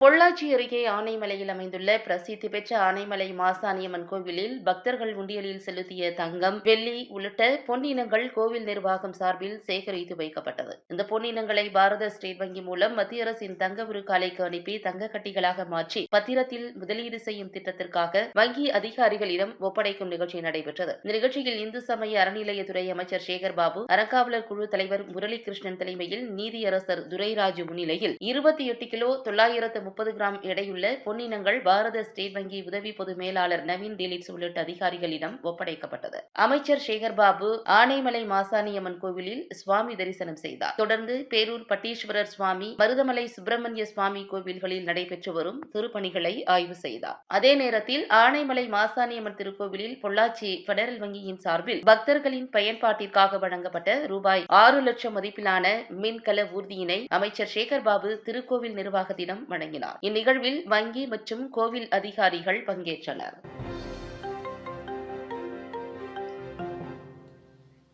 பொள்ளாச்சி அருகே ஆனைமலையில் அமைந்துள்ள பிரசித்தி பெற்ற ஆனைமலை மாசாணியம்மன் கோவிலில் பக்தர்கள் உண்டியலில் செலுத்திய தங்கம் வெள்ளி உள்ளிட்ட பொன்னினங்கள் கோவில் நிர்வாகம் சார்பில் சேகரித்து வைக்கப்பட்டது. இந்த பொன்னினங்களை பாரத ஸ்டேட் வங்கி மூலம் மத்திய அரசின் தங்க உருக்காலைக்கு அனுப்பி தங்க கட்டிகளாக மாற்றி பத்திரத்தில் முதலீடு செய்யும் திட்டத்திற்காக வங்கி அதிகாரிகளிடம் ஒப்படைக்கும் நிகழ்ச்சி நடைபெற்றது. இந்த நிகழ்ச்சியில் இந்து சமய அறநிலையத்துறை அமைச்சர் சேகர் பாபு அறங்காவலர் குழு தலைவர் முரளிகிருஷ்ணன் தலைமையில் நீதியரசர் துரைராஜு முன்னிலையில் இருபத்தி எட்டு கிலோ தொள்ளாயிரத்து முப்பது கிராம் எடையுள்ள பொன்னினங்கள் பாரத ஸ்டேட் வங்கி உதவி பொது மேலாளர் நவீன் டெலிட்ஸ் உள்ளிட்ட அதிகாரிகளிடம் ஒப்படைக்கப்பட்டது. அமைச்சர் சேகர்பாபு ஆனைமலை மாசாணியம்மன் கோவிலில் சுவாமி தரிசனம் செய்தார். தொடர்ந்து பேரூர் பட்டீஸ்வரர் சுவாமி மருதமலை சுப்பிரமணிய சுவாமி கோவில்களில் நடைபெற்று வரும் திருப்பணிகளை ஆய்வு செய்தார். அதே நேரத்தில் ஆனைமலை மாசாணியம்மன் திருக்கோவிலில் பொள்ளாச்சி பெடரல் வங்கியின் சார்பில் பக்தர்களின் பயன்பாட்டிற்காக வழங்கப்பட்ட ரூபாய் ஆறு லட்சம் மதிப்பிலான மின்கல ஊர்தியினை அமைச்சர் சேகர்பாபு திருக்கோவில் நிர்வாகத்திடம் வழங்கினார் இந்நிகழ்வில் வங்கி மற்றும் கோவில் அதிகாரிகள் பங்கேற்றனர்.